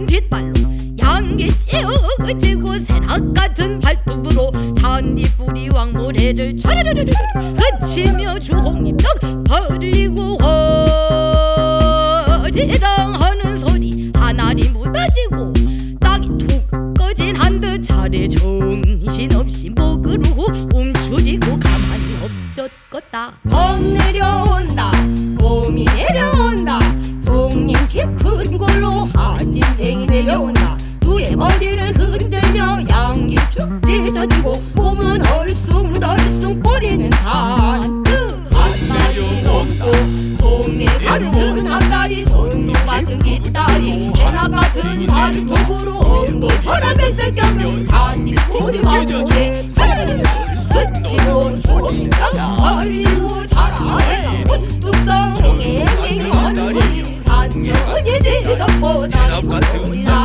봉화 같은 뒷발로 양기 찌어지고 새낙 같은 발톱으로 잔디 뿌리 왕모래를 촤르르르르 그치며 주홍잎 쩍 벌리고 허리랑 하는 소리 하나리 묻어지고 땅이 툭 꺼진 한듯 차례 정신없이 목으로 움츠리고 가만히 엎젖었다. 봄 내려온 같은 앞다리 전동 같은 뒷다리. 해나 같은 발톱으로 엉도. 서란 백색경을 잔디 꼬리 왕고에 그치고 주홍장 얼리고 자라고 뚝성에 앵앵하는 소리 산천이 뒤덮고 자라고. 지난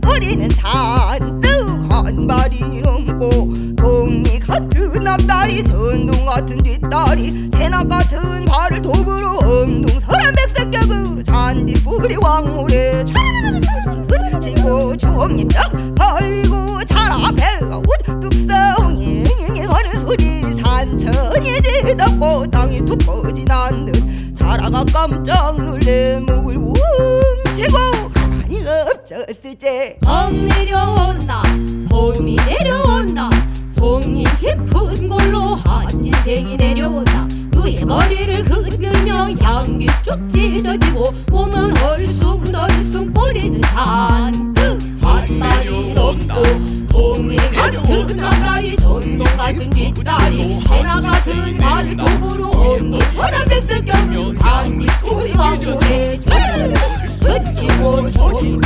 꼬리는 잔뜩 한 발이 넘고 동리 같은 앞다리 전동 같은 뒷다리 새낙 같은 발을 도구로 엄동설한 백색격으로 잔디 뿌리 왕물에 촤르르르르 지고 주홍잎 쫙 벌리고 자라 배가 옷 뚝성이 하는 소리. 산천이 뒤덮고 땅이 툭 꺼진 한듯 자라가 깜짝 놀래 목을 엎쳤을 때범 내려온다. 봄이 내려온다. 송이 깊은 골로 한진생이 내려온다. 누의 머리를 흔들며 양기 쭉 찢어지고 몸은 얼숭덜숭 꼬리는 잔뜩 한 마리 넘고 봄이 같은 앞다리 전동 같은 뒷다리 해나 같은 발톱으로 엉고 서란 백색경을 잔디 꼬리 왕고에 그치고 조림장 벌리